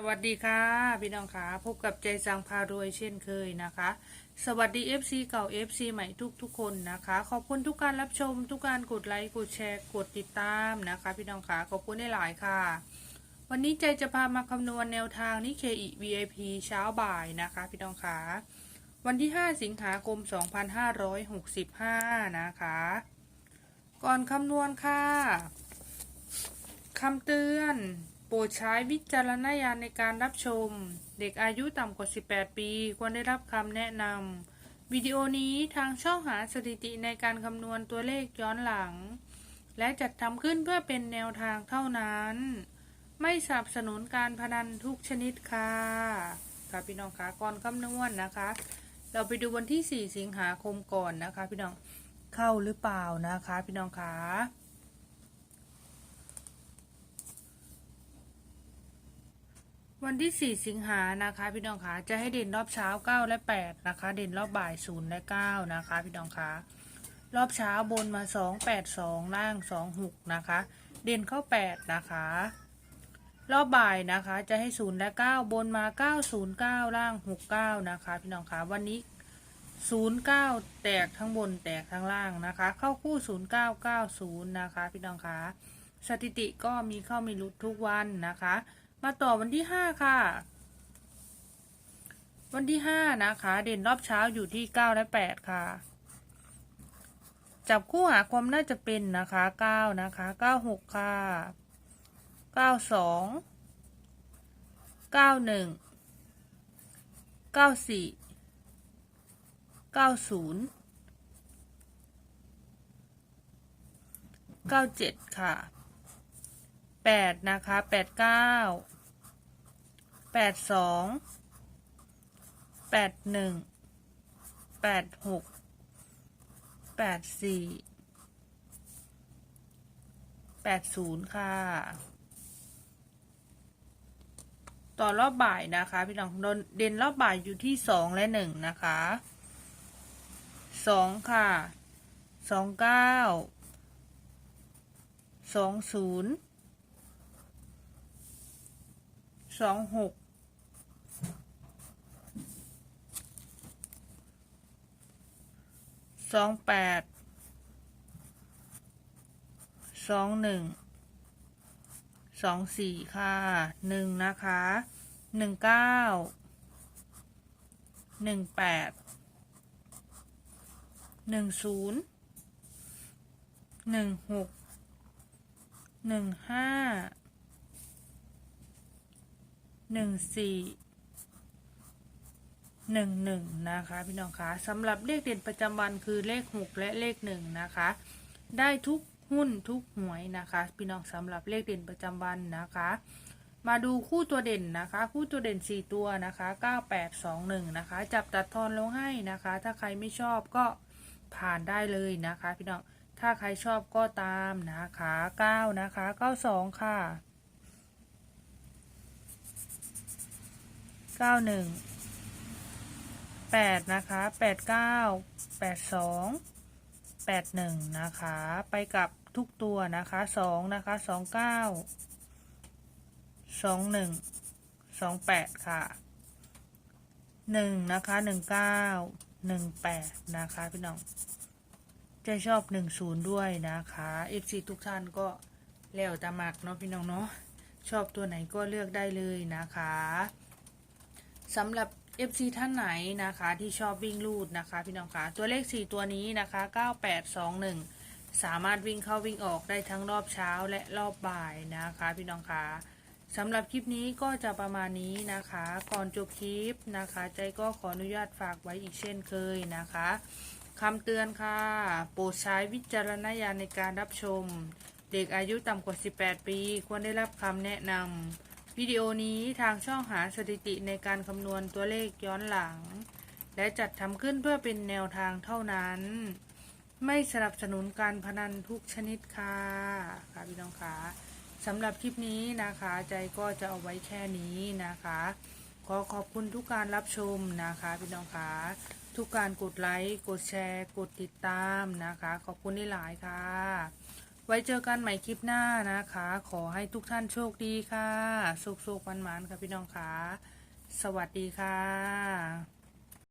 สวัสดีค่ะ พี่น้องค่ะพบกับใจสังพารวยเช่นเคยนะคะ สวัสดี FC เก่า FC ใหม่ทุกทุกคนนะคะ ขอบคุณทุกการรับชม ทุกการกดไลค์กดแชร์กดติดตามนะคะ พี่น้องค่ะขอบคุณได้หลายค่ะ วันนี้ใจจะพามาคำนวณแนวทางนิเคอี VIP เช้าบ่ายนะคะ พี่น้องค่ะวันที่ 5 สิงหาคม 2565 นะคะ ก่อนคำนวณค่ะคำเตือน โปรดใช้วิจารณญาณในการรับชม เด็กอายุต่ำกว่า 18 ปี ควรได้รับคำแนะนำวิดีโอนี้ทางช่องหาสถิติในการคำนวณตัวเลขย้อนหลัง และจัดทำขึ้นเพื่อเป็นแนวทางเท่านั้น ไม่สนับสนุนการพนันทุกชนิดค่ะค่ะพี่น้องคะก่อนคำนวณนะคะ เราไปดูวันที่ 4 สิงหาคมก่อนนะคะ พี่น้องเข้าหรือเปล่านะคะ พี่น้องคะ วันที่ 4 สิงหานะคะ พี่น้องคะจะให้เด่นรอบเช้า 9 และ 8 นะคะ เด่นรอบบ่าย 0 และ 9 นะคะ พี่น้องคะรอบเช้าบนมา 2 8 2 ล่าง 2 6 นะคะ เด่นเข้า 8 นะคะ รอบบ่ายนะคะจะให้ 0 และ 9 บนมา 9 0 9 ล่าง 6 9 นะคะ พี่น้องคะวันนี้0 9 แตกทั้งบนแตกทั้งล่างนะคะ เข้าคู่ 0 9 9 0 นะคะ พี่น้องคะสถิติก็มีเข้ามีหลุดทุกวันนะคะ มาต่อวันที่ห้าค่ะ วันที่ห้านะคะ เด่นรอบเช้าอยู่ที่เก้าและแปดค่ะ จับคู่หาความน่าจะเป็นนะคะเก้านะคะเก้าหกค่ะเก้าสองเก้าหนึ่งเก้าสี่เก้าศูนย์เก้าเจ็ดค่ะ แปดนะคะแปดเก้าแปดสองแปดหนึ่งแปดหกแปดสี่แปดศูนย์ค่ะ ต่อรอบบ่ายนะคะ พี่น้องเด่นรอบบ่ายอยู่ที่สองและหนึ่งนะคะสองค่ะสองเก้าสองศูนย์ สองหกสองแปดสองหนึ่งสองสี่ค่ะหนึ่งนะคะหนึ่งเก้าหนึ่งแปดหนึ่งศูนย์หนึ่งหกหนึ่งห้า หนึ่งสี่หนึ่งหนึ่งนะคะ พี่น้องคะสำหรับเลขเด่นประจำวันคือเลขหกและเลขหนึ่งนะคะ ได้ทุกหุ้นทุกหวยนะคะ พี่น้องสำหรับเลขเด่นประจำวันนะคะ มาดูคู่ตัวเด่นนะคะ คู่ตัวเด่นสี่ตัวนะคะเก้าแปดสองหนึ่งนะคะ จับตัดทอนลงให้นะคะ ถ้าใครไม่ชอบก็ผ่านได้เลยนะคะ พี่น้องถ้าใครชอบก็ตามนะคะเก้านะคะเก้าสองค่ะ เก้าหนึ่งแปดนะคะแปดเก้าแปดสองแปดหนึ่งนะคะ ไปกับทุกตัวนะคะสองนะคะสองเก้าสองหนึ่งสองแปดค่ะหนึ่งนะคะหนึ่งเก้าหนึ่งแปดนะคะพี่น้องจะชอบหนึ่งศูนย์ด้วยนะคะเอฟซีทุกท่านก็แล้วแต่มักเนาะพี่น้องเนาะชอบตัวไหนก็เลือกได้เลยนะคะ สำหรับ FC ท่านไหนนะคะที่ชอบวิ่งลูดนะคะพี่น้องคะตัวเลข 4 ตัวนี้นะคะ 9821 สามารถวิ่งเข้าวิ่งออกได้ทั้งรอบเช้าและรอบบ่ายนะคะ พี่น้องคะสำหรับคลิปนี้ก็จะประมาณนี้นะคะ ก่อนจบคลิปนะคะ ใจก็ขออนุญาตฝากไว้อีกเช่นเคยนะคะคำเตือนค่ะ โปรดใช้วิจารณญาณในการรับชม เด็กอายุต่ำกว่า 18 ปี ควรได้รับคำแนะนำ วิดีโอนี้ทางช่องหาสถิติในการคำนวณตัวเลขย้อนหลัง และจัดทำขึ้นเพื่อเป็นแนวทางเท่านั้น ไม่สนับสนุนการพนันทุกชนิดค่ะค่ะพี่น้องคะสำหรับคลิปนี้นะคะ ใจก็จะเอาไว้แค่นี้นะคะ ขอขอบคุณทุกการรับชมนะคะพี่น้องคะทุกการกดไลค์ กดแชร์ กดติดตามนะคะ ขอบคุณที่หลายค่ะ ไว้เจอกันใหม่คลิปหน้านะคะ ขอให้ทุกท่านโชคดีค่ะ สุขสุขมันๆค่ะพี่น้องค่ะ สวัสดีค่ะ